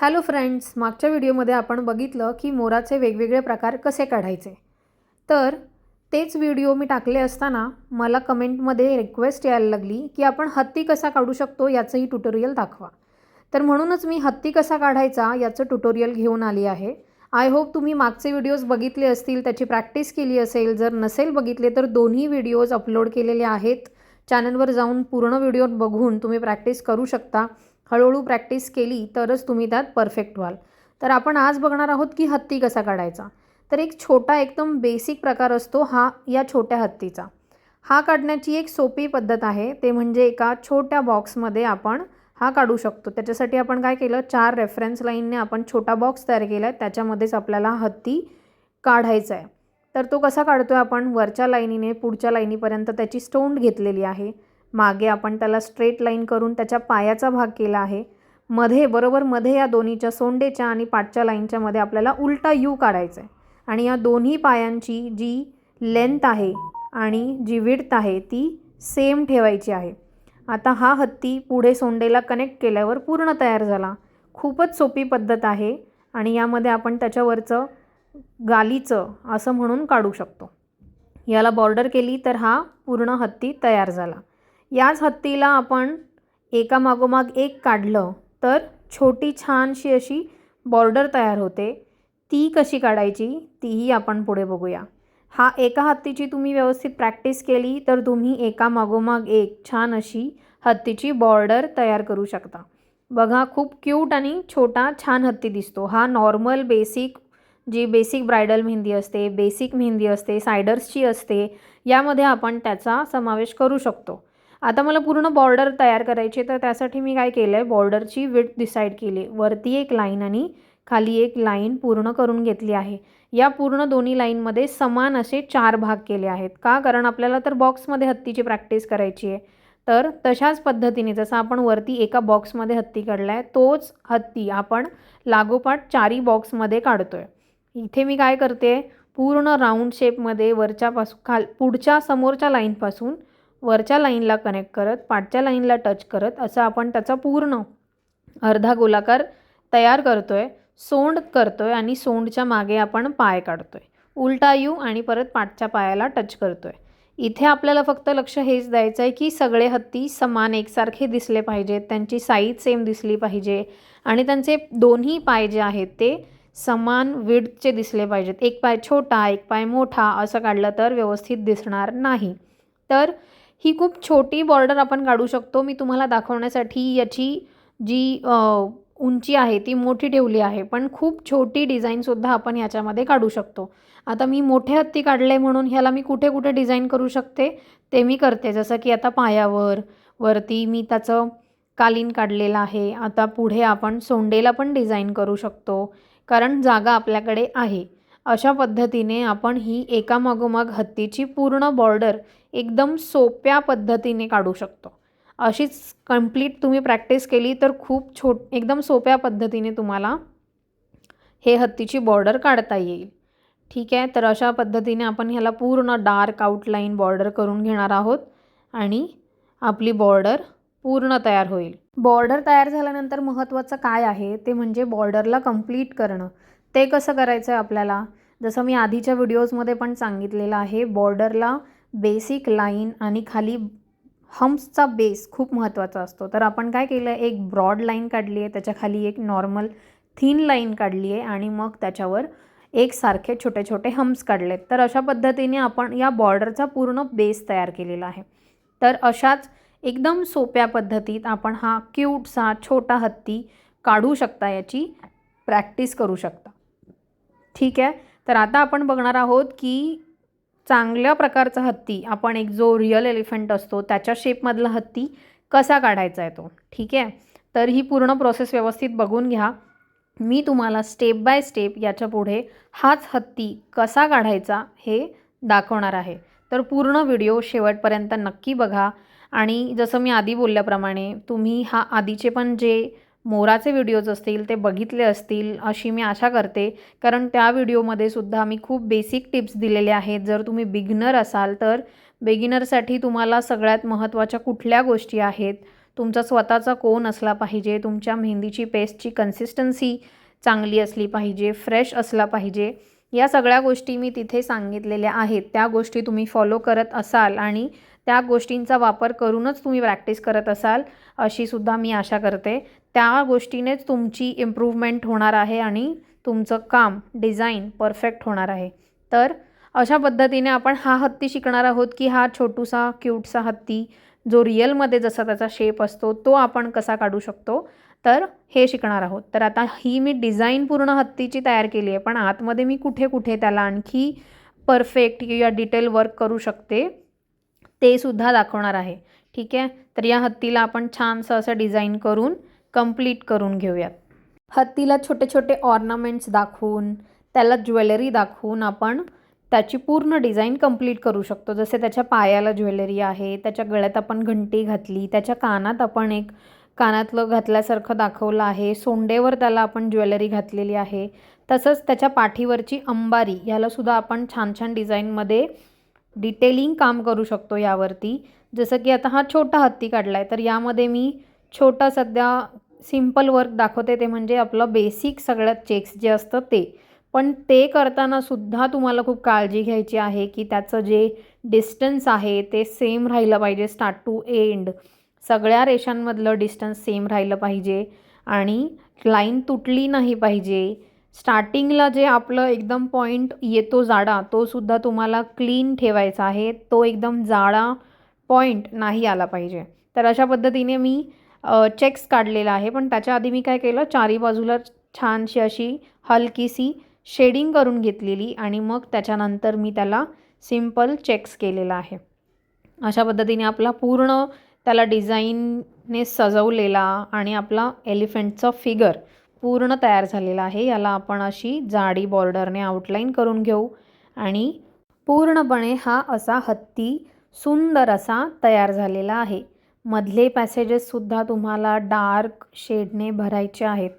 Hello friends मागच्या व्हिडिओमध्ये आपण बघितलं की मोराचे वेगवेगळे प्रकार कसे काढायचे. तर तेच व्हिडिओ मी टाकले असताना मला कमेंटमध्ये रिक्वेस्ट यायला लागली की आपण हत्ती कसा काढू शकतो याचंही ट्युटोरियल दाखवा. तर म्हणूनच मी हत्ती कसा काढायचा याचं ट्युटोरियल घेऊन आली आहे. आय होप तुम्ही मागचे व्हिडिओज बघितले असतील त्याची प्रॅक्टिस केली असेल जर नसेल बघितले तर दोन्ही व्हिडिओज अपलोड केलेले आहेत. चॅनलवर जाऊन पूर्ण व्हिडिओ बघून तुम्ही प्रॅक्टिस करू शकता. हळूहळू प्रॅक्टिस केली तरच तुम्ही त्यात परफेक्ट व्हाल. तर आपण आज बघणार आहोत की हत्ती कसा काढायचा. तर एक छोटा एकदम बेसिक प्रकार असतो हा या छोट्या हत्तीचा. हा काढण्याची एक सोपी पद्धत आहे. ते म्हणजे एका छोट्या बॉक्समध्ये आपण हा काढू शकतो. त्याच्यासाठी आपण काय केलं? चार रेफरन्स लाईनने आपण छोटा बॉक्स तयार केला आहे त्याच्यामध्येच आपल्याला हत्ती काढायचा आहे तर तो कसा काढतो आहे आपण? वरच्या लाईनीने पुढच्या लाईनीपर्यंत त्याची स्टोंड घेतलेली आहे. मागे आपण त्याला स्ट्रेट लाईन करून त्याच्या पायाचा भाग केला आहे. मध्ये बरोबर मध्ये या दोन्हीच्या सोंडेच्या आणि पाठच्या लाईनच्या मध्ये आपल्याला उलटा यू काढायचा आहे आणि या दोन्ही पायांची जी लेंथ आहे आणि जी विड्थ आहे ती सेम ठेवायची आहे. आता हा हत्ती पुढे सोंडेला कनेक्ट केल्यावर पूर्ण तयार झाला. खूपच सोपी पद्धत आहे आणि यामध्ये आपण त्याच्यावरचं गालीचं असं म्हणून काढू शकतो. याला बॉर्डर केली तर हा पूर्ण हत्ती तयार झाला. याच हत्तीला आपण एका मागोमाग एक काढलं तर छोटी छानशी अशी बॉर्डर तयार होते. ती कशी काढायची तीही आपण पुढे बघूया. हा एका हत्तीची तुम्ही व्यवस्थित प्रॅक्टिस केली तर तुम्ही एका मागोमाग एक छान अशी हत्तीची बॉर्डर तयार करू शकता. बघा खूप क्यूट आणि छोटा छान हत्ती दिसतो. हा नॉर्मल बेसिक जी बेसिक ब्रायडल मेहंदी असते बेसिक मेहंदी असते सायडर्सची असते यामध्ये आपण त्याचा समावेश करू शकतो. आता मला पूर्ण बॉर्डर तयार करायची तर त्यासाठी मी काय केलं आहे बॉर्डरची विथ डिसाईड केली. वरती एक लाईन आणि खाली एक लाईन पूर्ण करून घेतली आहे. या पूर्ण दोन्ही लाईनमध्ये समान असे चार भाग केले आहेत. का? कारण आपल्याला तर बॉक्समध्ये हत्तीची प्रॅक्टिस करायची आहे. तर तशाच पद्धतीने जसं आपण वरती एका बॉक्समध्ये हत्ती काढला आहे तोच हत्ती आपण लागोपाठ चारी बॉक्समध्ये काढतो आहे इथे मी काय करते पूर्ण राऊंड शेपमध्ये वरच्यापासून खाल पुढच्या समोरच्या लाईनपासून वरच्या लाईनला कनेक्ट करत पाठच्या लाईनला टच करत असं आपण त्याचा पूर्ण अर्धा गोलाकार तयार करतो आहे सोंड करतो आहे आणि सोंडच्या मागे आपण पाय काढतो आहे उलटा येऊ आणि परत पाठच्या पायाला टच करतो आहे इथे आपल्याला फक्त लक्ष हेच द्यायचं आहे की सगळे हत्ती समान एकसारखे दिसले पाहिजेत त्यांची साईज सेम दिसली पाहिजे आणि त्यांचे दोन्ही पाय जे आहेत ते समान विडचे दिसले पाहिजेत. एक पाय छोटा एक पाय मोठा असं काढलं तर व्यवस्थित दिसणार नाही. तर ही खूप छोटी बॉर्डर आपण काढू शकतो. मी तुम्हाला दाखवण्यासाठी याची जी उंची आहे ती मोठी ठेवली आहे. पण खूप छोटी डिझाईनसुद्धा आपण याच्यामध्ये काढू शकतो. आता मी मोठे हत्ती काढले म्हणून ह्याला मी कुठे कुठे डिझाईन करू शकते? ते मी करते. जसं की आता पायावर वरती मी त्याचं कालीन काढलेलं आहे. आता पुढे आपण सोंडेला पण डिझाईन करू शकतो. कारण जागा आपल्याकडे आहे. अशा पद्धतीने आपण ही एकामागोमाग हत्तीची पूर्ण बॉर्डर एकदम सोप्या पद्धतीने काढू शकतो. अशीच कंप्लीट तुम्ही प्रॅक्टिस केली तर खूप छोट एकदम सोप्या पद्धतीने तुम्हाला हे हत्तीची बॉर्डर काढता येईल. ठीक आहे? तर अशा पद्धतीने आपण ह्याला पूर्ण डार्क आउटलाईन बॉर्डर करून घेणार आहोत. आणि आपली बॉर्डर पूर्ण तयार होईल. बॉर्डर तयार झाल्यानंतर महत्त्वाचं काय आहे? ते म्हणजे बॉर्डरला कंप्लीट करणं. ते कसं करायचं आहे आपल्याला? जसं मी आधीच्या व्हिडिओजमध्ये पण सांगितलेलं आहे बॉर्डरला बेसिक लाईन आणि खाली हम्सचा बेस खूप महत्त्वाचा असतो. तर आपण काय केलं आहे एक ब्रॉड लाईन काढली आहे त्याच्याखाली एक नॉर्मल थिन लाईन काढली आहे आणि मग त्याच्यावर एकसारखे छोटे छोटे हम्स काढलेत. तर अशा पद्धतीने आपण या बॉर्डरचा पूर्ण बेस तयार केलेला आहे. तर अशाच एकदम सोप्या पद्धतीत आपण हा क्यूटसा छोटा हत्ती काढू शकता याची प्रॅक्टिस करू शकता. ठीक आहे? तर आता आपण बघणार आहोत की चांगल्या प्रकारचा हत्ती आपण एक जो रिअल एलिफंट असतो त्याच्या शेपमधला हत्ती कसा काढायचा आहे तो? ठीक आहे? तर ही पूर्ण प्रोसेस व्यवस्थित बघून घ्या. मी तुम्हाला स्टेप बाय स्टेप याच्यापुढे हाच हत्ती कसा काढायचा हे दाखवणार आहे. तर पूर्ण व्हिडिओ शेवटपर्यंत नक्की बघा. आणि जसं मी आधी बोलल्याप्रमाणे तुम्ही हा आधीचे पण जे मोराचे व्हिडिओज असतील ते बघितले असतील अशी मी आशा करते. कारण त्या व्हिडिओमध्ये सुद्धा मी खूप बेसिक टिप्स दिलेले आहेत. जर तुम्ही बिगिनर असाल तर बिगिनरसाठी तुम्हाला सगळ्यात महत्त्वाच्या कुठल्या गोष्टी आहेत? तुमचा स्वतःचा कोन असला पाहिजे? तुमच्या मेहंदीची पेस्टची कन्सिस्टन्सी चांगली असली पाहिजे? फ्रेश असला पाहिजे? या सगळ्या गोष्टी मी तिथे सांगितलेल्या आहेत. त्या गोष्टी तुम्ही फॉलो करत असाल आणि त्या गोष्टींचा वापर करूनच तुम्ही प्रॅक्टिस करत असाल अशी सुद्धा मी आशा करते. त्या गोष्टीनेच तुमची इम्प्रूव्हमेंट होणार आहे आणि तुमचं काम डिझाईन परफेक्ट होणार आहे. तर अशा पद्धतीने आपण हा हत्ती शिकणार आहोत की हा छोटूसा क्यूटसा हत्ती जो रिअलमध्ये जसा त्याचा शेप असतो तो आपण कसा काढू शकतो? तर हे शिकणार आहोत. तर आता ही मी डिझाईन पूर्ण हत्तीची तयार केली आहे पण आतमध्ये मी कुठे कुठे त्याला आणखी परफेक्ट किंवा डिटेल वर्क करू शकते? ते सुद्धा दाखवणार आहे. ठीक आहे? तर या हत्तीला आपण छानसं असं डिझाईन करून कंप्लीट करून घेऊयात. हत्तीला छोटे छोटे ऑर्नामेंट्स दाखवून त्याला ज्वेलरी दाखवून आपण त्याची पूर्ण डिझाईन कंप्लीट करू शकतो. जसे त्याच्या पायाला ज्वेलरी आहे त्याच्या गळ्यात आपण घंटी घातली त्याच्या कानात आपण एक कानातलं घातल्यासारखं दाखवलं आहे. सोंडेवर त्याला आपण ज्वेलरी घातलेली आहे. तसंच त्याच्या पाठीवरची अंबारी ह्यालासुद्धा आपण छान छान डिझाईनमध्ये डिटेलिंग काम करू शकतो यावरती. जसं की आता हा छोटा हत्ती काढला आहे तर यामध्ये मी छोटा सध्या सिंपल वर्क दाखवते ते म्हणजे आपलं बेसिक सगळ्यात चेक्स जे असतं ते. पण ते करताना सुद्धा तुम्हाला खूप काळजी घ्यायची आहे की त्याचं जे डिस्टन्स आहे ते सेम राहिलं पाहिजे स्टार्ट टू एंड सगळ्या रेषांमधलं डिस्टन्स सेम राहिलं पाहिजे आणि लाईन तुटली नाही पाहिजे. स्टार्टिंगला जे आपलं एकदम पॉईंट येतो जाडा तोसुद्धा तुम्हाला क्लीन ठेवायचा आहे. तो एकदम जाडा पॉईंट नाही आला पाहिजे. तर अशा पद्धतीने मी चेक्स काढलेला आहे. पण त्याच्या आधी मी काय केलं चारी बाजूला छानशी अशी हलकीशी शेडिंग करून घेतलेली आणि मग त्याच्यानंतर मी त्याला सिंपल चेक्स केलेला आहे. अशा पद्धतीने आपला पूर्ण त्याला डिझाईनने सजवलेला आणि आपला एलिफंटचा फिगर पूर्ण तयार झालेला आहे. याला आपण अशी जाडी बॉर्डरने आउटलाईन करून घेऊ. आणि पूर्णपणे हा असा हत्ती सुंदर असा तयार झालेला आहे. मधले पॅसेजेससुद्धा तुम्हाला डार्क शेडने भरायचे आहेत.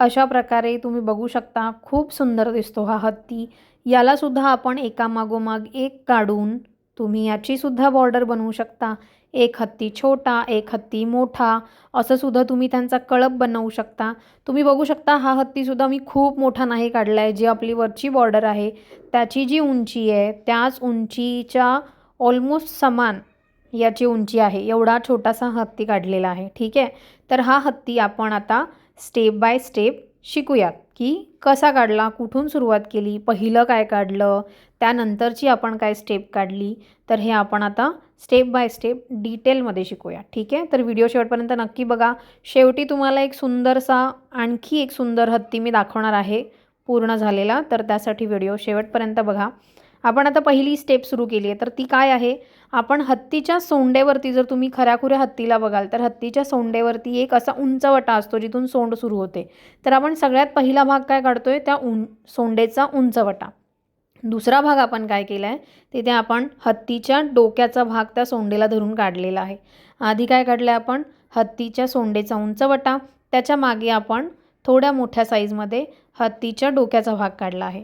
अशा प्रकारे तुम्ही बघू शकता खूप सुंदर दिसतो हा हत्ती. यालासुद्धा आपण एकामागोमाग एक काढून तुम्ही याचीसुद्धा बॉर्डर बनवू शकता. एक हत्ती छोटा एक हत्ती मोठा असं सुद्धा तुम्ही त्यांचा कळप बनवू शकता. तुम्ही बघू शकता हा हत्तीसुद्धा मी खूप मोठा नाही काढला आहे जी आपली वरची बॉर्डर आहे. त्याची जी उंची आहे त्याच उंचीच्या ऑलमोस्ट समान याची उंची आहे. एवढा छोटासा हत्ती काढलेला आहे ठीक आहे? तर हा हत्ती आपण आता स्टेप बाय स्टेप शिकूयात की कसा काढला कुठून सुरुवात केली पहिलं काय काढलं त्यानंतरची आपण काय स्टेप काढली. तर हे आपण आता स्टेप बाय स्टेप डिटेलमध्ये शिकूया. ठीक आहे? तर व्हिडिओ शेवटपर्यंत नक्की बघा. शेवटी तुम्हाला एक सुंदरसा आणखी एक सुंदर हत्ती मी दाखवणार आहे. पूर्ण झालेला. तर त्यासाठी व्हिडिओ शेवटपर्यंत बघा. आपण आता पहिली स्टेप सुरू केली आहे. तर ती काय आहे? आपण हत्तीच्या सोंडेवरती जर तुम्ही खऱ्याखुऱ्या हत्तीला बघाल तर हत्तीच्या सोंडेवरती एक असा उंचवटा असतो जिथून सोंड सुरू होते. तर आपण सगळ्यात पहिला भाग काय काढतोय? त्या उं सोंडेचा उंचवटा दुसरा भाग आपण काय केला आहे तिथे आपण हत्तीच्या डोक्याचा भाग त्या सोंडेला धरून काढलेला आहे. आधी काय काढलं आहे आपण? हत्तीच्या सोंडेचा उंचवटा त्याच्यामागे आपण थोड्या मोठ्या साईजमध्ये हत्तीच्या डोक्याचा भाग काढला आहे.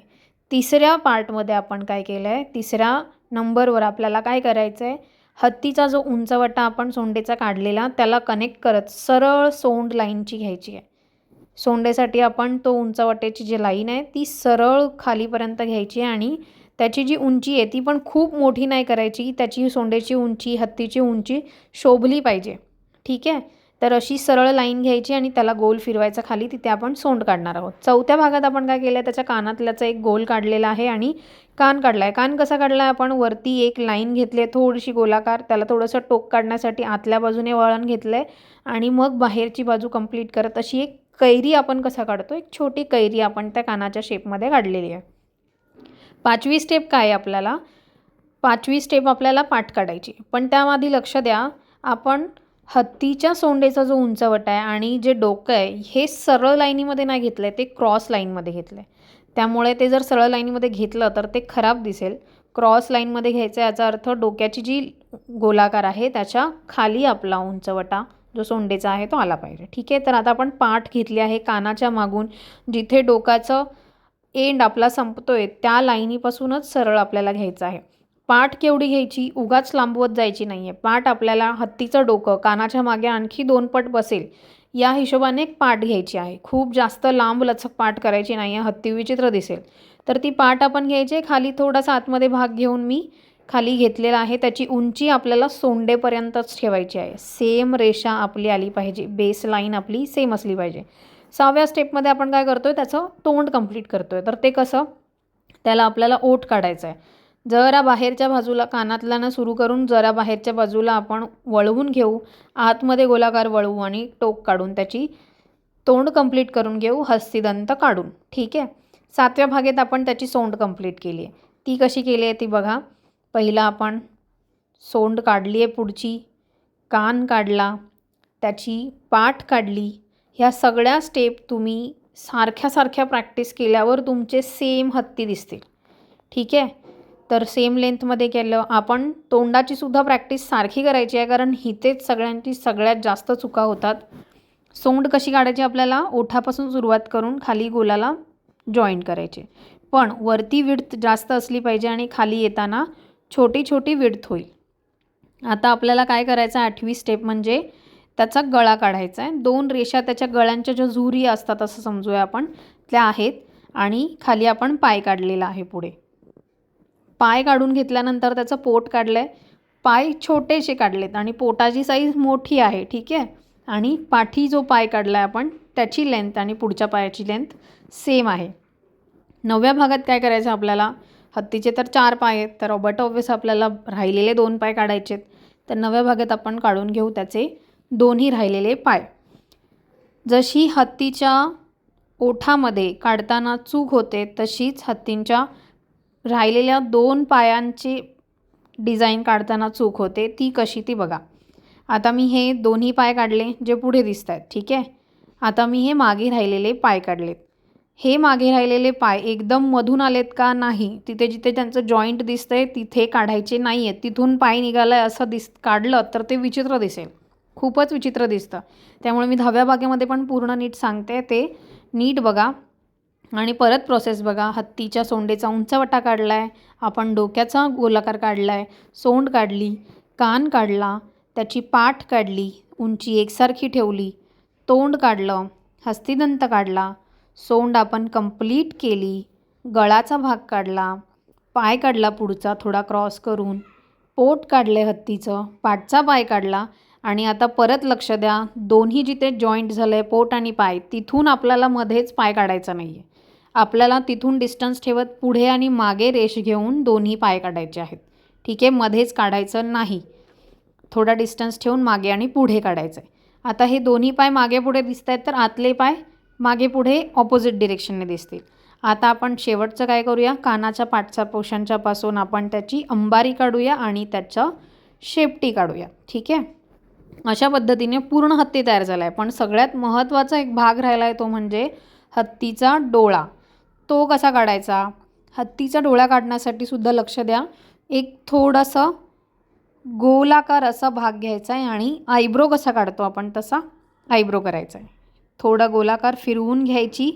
तिसऱ्या पार्टमध्ये आपण काय केलं आहे तिसऱ्या नंबरवर आपल्याला काय करायचं आहे हत्तीचा जो उंचवटा आपण सोंडेचा काढलेला त्याला कनेक्ट करत सरळ सोंड लाईनची घ्यायची आहे. सोंडेसाठी आपण तो उंचवट्याची जी लाईन आहे ती सरळ खालीपर्यंत घ्यायची आणि त्याची जी उंची आहे ती पण खूप मोठी नाही करायची. त्याची सोंडेची उंची हत्तीची उंची शोभली पाहिजे. ठीक आहे? तर अशी सरळ लाईन घ्यायची आणि त्याला गोल फिरवायचा खाली तिथे आपण सोंड काढणार आहोत. चौथ्या भागात आपण काय केलं आहे त्याच्या कानातल्याचा एक गोल काढलेला आहे आणि कान काढला आहे कान कसा काढला आहे आपण वरती एक लाईन घेतली आहे थोडीशी गोलाकार. त्याला थोडंसं टोक काढण्यासाठी आतल्या बाजूने वळण घेतलं आहे आणि मग बाहेरची बाजू कंप्लीट करत अशी एक कैरी आपण कसा काढतो? एक छोटी कैरी आपण त्या कानाच्या शेपमध्ये काढलेली आहे. पाचवी स्टेप काय आहे आपल्याला? पाचवी स्टेप आपल्याला पाठ काढायची. पण त्याआधी लक्ष द्या आपण हत्तीच्या सोंडेचा जो उंचवटा आहे आणि जे डोकं आहे हे सरळ लाईनीमध्ये नाही घेतलं आहे ते क्रॉस लाईनमध्ये घेतलं आहे त्यामुळे ते जर सरळ लाईनीमध्ये घेतलं तर ते खराब दिसेल. क्रॉस लाईनमध्ये घ्यायचं याचा अर्थ डोक्याची जी गोलाकार आहे त्याच्याखाली आपला उंचवटा जो सोंडेचा आहे तो आला पाहिजे. ठीक आहे? तर आता आपण पाठ घेतली आहे कानाच्या मागून जिथे डोकाचं एंड आपला संपतो आहे त्या लाईनीपासूनच सरळ आपल्याला घ्यायचं आहे. पाठ केवढी घ्यायची? उगाच लांबवत जायची नाही आहे पाठ आपल्याला हत्तीचं डोकं कानाच्या मागे आणखी दोन पट बसेल या हिशोबाने एक पाठ घ्यायची आहे. खूप जास्त लांब लचक पाठ करायची नाही आहे हत्ती विचित्र दिसेल. तर ती पाठ आपण घ्यायची खाली थोडासा आतमध्ये भाग घेऊन मी खाली घेतलेला आहे. त्याची उंची आपल्याला सोंडेपर्यंतच ठेवायची आहे. सेम रेषा आपली आली पाहिजे. बेस लाईन आपली सेम असली पाहिजे. सहाव्या स्टेपमध्ये आपण काय करतो आहे त्याचं तोंड कंप्लीट करतो आहे तर ते कसं? त्याला आपल्याला ओठ काढायचं आहे. जरा बाहेरच्या बाजूला कानातल्यानं सुरू करून जरा बाहेरच्या बाजूला आपण वळवून घेऊ. आतमध्ये गोलाकार वळवू आणि टोक काढून त्याची तोंड कंप्लीट करून घेऊ. हस्तिदंत काढून. ठीक आहे? सातव्या भागेत आपण त्याची सोंड कंप्लीट केली आहे. ती कशी केली आहे? ती बघा. पहिला आपण सोंड काढली आहे पुढची कान काढला त्याची पाठ काढली ह्या सगळ्या स्टेप तुम्ही सारख्या सारख्या प्रॅक्टिस केल्यावर तुमचे सेम हत्ती दिसतील. ठीक आहे? तर सेम लेंथमध्ये केलं. आपण तोंडाची सुद्धा प्रॅक्टिस सारखी करायची आहे कारण हितेच सगळ्यांची सगळ्यात जास्त चुका होतात. सोंड कशी काढायची आपल्याला? ओठापासून सुरुवात करून खाली गोलाला जॉईंट करायचे. पण वरती विड्थ जास्त असली पाहिजे आणि खाली येताना छोटी छोटी विडथ होईल. आता आपल्याला काय करायचं आठवी स्टेप म्हणजे त्याचा गळा काढायचा आहे. दोन रेषा त्याच्या गळ्यांच्या ज्या झुरी असतात असं समजूया आपण. त्या आहेत आणि खाली आपण पाय काढलेला आहे पुढे. पाय काढून घेतल्यानंतर त्याचं पोट काढलं आहे पाय छोटेसे काढलेत आणि पोटाची साईज मोठी आहे ठीक आहे? आणि पाठी जो पाय काढला आहे आपण त्याची लेंथ आणि पुढच्या पायाची लेंथ सेम आहे. नवव्या भागात काय करायचं आपल्याला? हत्तीचे तर चार पाय आहेत तर बट ऑब्वियस आपल्याला राहिलेले दोन पाय काढायचे आहेत. तर नव्या भागात आपण काढून घेऊ त्याचे दोन्ही राहिलेले पाय. जशी हत्तीच्या ओठामध्ये काढताना चूक होते तशीच हत्तींच्या राहिलेल्या दोन पायांची डिझाईन काढताना चूक होते ती कशी ती बघा. आता मी हे दोन्ही पाय काढले जे पुढे दिसत आहेत ठीक आहे? आता मी हे मागे राहिलेले पाय काढलेत. हे मागे राहिलेले पाय एकदम मधून आलेत का नाही? तिथे जिथे त्यांचं जॉईंट दिसतंय तिथे काढायचे नाही आहेत तिथून पाय निघालं आहे असं दिस काढलं तर ते विचित्र दिसेल. खूपच विचित्र दिसतं. त्यामुळे मी दहाव्या बागेमध्ये पण पूर्ण नीट सांगते. ते नीट बघा. आणि परत प्रोसेस बघा. हत्तीच्या सोंडेचा उंचवटा काढला आहे आपण डोक्याचा गोलाकार काढला आहे सोंड काढली. कान काढला. त्याची पाठ काढली. उंची एकसारखी ठेवली. तोंड काढलं. हस्तिदंत काढला. सोंड आपण कंप्लीट केली गळाचा भाग काढला पाय काढला पुढचा थोडा क्रॉस करून पोट काढले हत्तीचं पाठचा पाय काढला आणि आता परत लक्ष द्या दोन्ही जिथे जॉईंट झालं आहे पोट आणि पाय तिथून आपल्याला मध्येच पाय काढायचा नाही आहे आपल्याला तिथून डिस्टन्स ठेवत पुढे आणि मागे रेष घेऊन दोन्ही पाय काढायचे आहेत. ठीक आहे मध्येच काढायचं नाही. थोडा डिस्टन्स ठेवून मागे आणि पुढे काढायचं आहे आता हे दोन्ही पाय मागे पुढे दिसत आहेत तर आतले पाय मागे पुढे ऑपोजिट डिरेक्शनने दिसतील. आता आपण शेवटचं काय करूया? कानाच्या पाठच्या पोशांच्या पासून आपण त्याची अंबारी काढूया आणि त्याचं शेपटी काढूया. ठीक आहे? अशा पद्धतीने पूर्ण हत्ती तयार झाला आहे पण सगळ्यात महत्त्वाचा एक भाग राहिला आहे तो म्हणजे हत्तीचा डोळा. तो कसा काढायचा? हत्तीचा डोळा काढण्यासाठी सुद्धा लक्ष द्या. एक थोडंसं गोलाकार असा भाग घ्यायचा आहे आणि आयब्रो कसा काढतो आपण तसा आयब्रो करायचा आहे थोडा गोलाकार फिरवून घ्यायची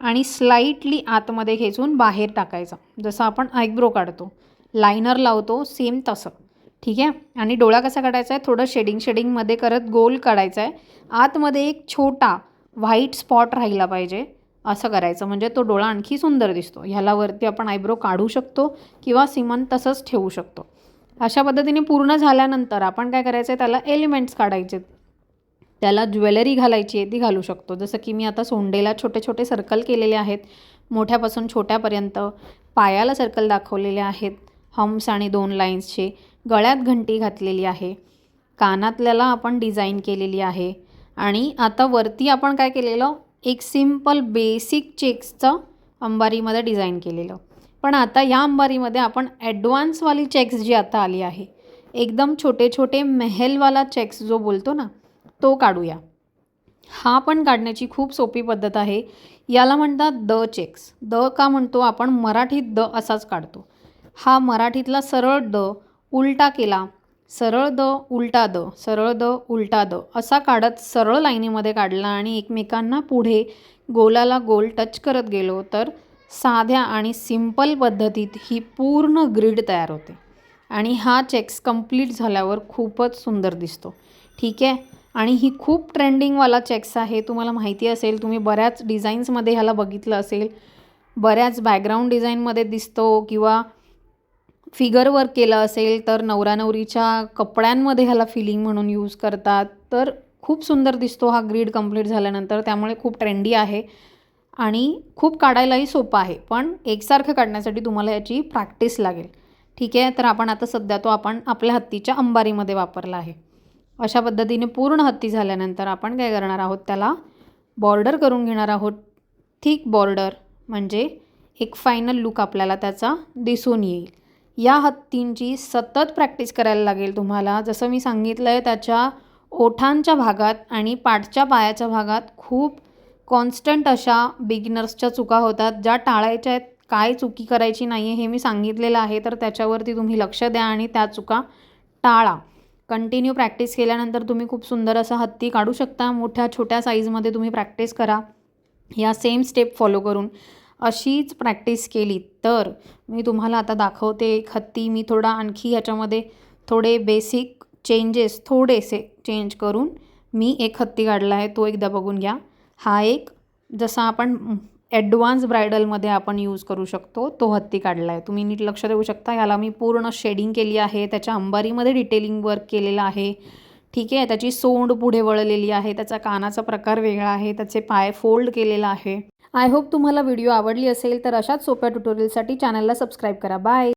आणि स्लाईटली आतमध्ये खेचून बाहेर टाकायचा. जसं आपण आयब्रो काढतो लायनर लावतो सेम तसं. ठीक आहे? आणि डोळा कसा काढायचा आहे थोडं शेडिंग शेडिंगमध्ये करत गोल काढायचा आहे आतमध्ये एक छोटा व्हाईट स्पॉट राहिला पाहिजे. असं करायचं. म्हणजे तो डोळा आणखी सुंदर दिसतो. ह्याला वरती आपण आयब्रो काढू शकतो किंवा सिमन तसंच ठेवू शकतो. अशा पद्धतीने पूर्ण झाल्यानंतर आपण काय करायचं आहे त्याला एलिमेंट्स काढायचे त्याला ज्वेलरी घालायची आहे ती घालू शकतो. जसं की मी आता सोंडेला छोटे छोटे सर्कल केलेले आहेत. मोठ्यापासून छोट्यापर्यंत पायाला सर्कल दाखवलेले आहेत. हम्स आणि दोन लाईन्सचे गळ्यात घंटी घातलेली आहे. कानातल्याला आपण डिझाईन केलेली आहे. आणि आता वरती आपण काय केलेलं? एक सिंपल बेसिक चेक्सचं अंबारीमध्ये डिझाईन केलेलं. पण आता या अंबारीमध्ये आपण ॲडव्हान्सवाली चेक्स जी आता आली आहे. एकदम छोटे छोटे मेहलवाला चेक्स जो बोलतो ना तो काढूया. हा पण काढण्याची खूप सोपी पद्धत आहे. याला म्हणतात द चेक्स. द का म्हणतो आपण? मराठीत द असाच काढतो. हा मराठीतला सरळ द उलटा केला सरळ द उलटा द सरळ द उलटा द असा काढत सरळ लाईनीमध्ये काढला आणि एकमेकांना पुढे गोलाला गोल टच करत गेलो तर साध्या आणि सिंपल पद्धतीत ही पूर्ण ग्रीड तयार होते. आणि हा चेक्स कंप्लीट झाल्यावर खूपच सुंदर दिसतो. ठीक आहे? आणि ही खूप ट्रेंडिंगवाला चेक्स आहे. तुम्हाला माहिती असेल तुम्ही बऱ्याच डिझाईन्समध्ये ह्याला बघितलं असेल. बऱ्याच बॅकग्राऊंड डिझाईनमध्ये दिसतो किंवा फिगर वर्क केलं असेल तर नवरा नवरीच्या कपड्यांमध्ये ह्याला फिलिंग म्हणून यूज करतात. तर खूप सुंदर दिसतो हा ग्रीड कंप्लीट झाल्यानंतर. त्यामुळे खूप ट्रेंडी आहे आणि खूप काढायलाही सोपं आहे. पण एकसारखं काढण्यासाठी तुम्हाला याची प्रॅक्टिस लागेल. ठीक आहे? तर आपण आता सध्या तो आपण आपल्या हत्तीच्या अंबारीमध्ये वापरला आहे. अशा पद्धतीने पूर्ण हत्ती झाल्यानंतर आपण काय करणार आहोत? त्याला बॉर्डर करून घेणार आहोत. थिक बॉर्डर म्हणजे एक फायनल लुक आपल्याला त्याचा दिसून येईल. या हत्तींची सतत प्रॅक्टिस करायला लागेल तुम्हाला. जसं मी सांगितलं आहे त्याच्या ओठांच्या भागात आणि पाठच्या पायाच्या भागात खूप कॉन्स्टंट अशा बिगिनर्सच्या चुका होतात. ज्या टाळायच्या आहेत काय चुकी करायची नाही आहे हे मी सांगितलेलं आहे. तर त्याच्यावरती तुम्ही लक्ष द्या आणि त्या चुका टाळा. कंटिन्यू प्रॅक्टिस केल्यानंतर तुम्ही खूप सुंदर असा हत्ती काढू शकता. मोठ्या छोट्या साईजमध्ये तुम्ही प्रॅक्टिस करा. या सेम स्टेप फॉलो करून अशीच प्रॅक्टिस केली तर मी तुम्हाला आता दाखवते एक हत्ती. मी थोडा आणखी ह्याच्यामध्ये थोडे बेसिक चेंजेस थोडेसे चेंज करून मी एक हत्ती काढला आहे. तो एकदा बघून घ्या. हा एक जसा आपण ॲडव्हान्स ब्रायडलमध्ये आपण यूज करू शकतो. तो हत्ती काढला आहे तुम्ही नीट लक्ष देऊ शकता. ह्याला मी पूर्ण शेडिंग केली आहे. त्याच्या अंबारीमध्ये डिटेलिंग वर्क केलेलं आहे. ठीक आहे? त्याची सोंड पुढे वळलेली आहे. त्याचा कानाचा प्रकार वेगळा आहे. त्याचे पाय फोल्ड केलेला आहे. आय होप तुम्हाला व्हिडिओ आवडली असेल तर अशाच सोप्या ट्युटोरियलसाठी चॅनलला सबस्क्राईब करा. बाय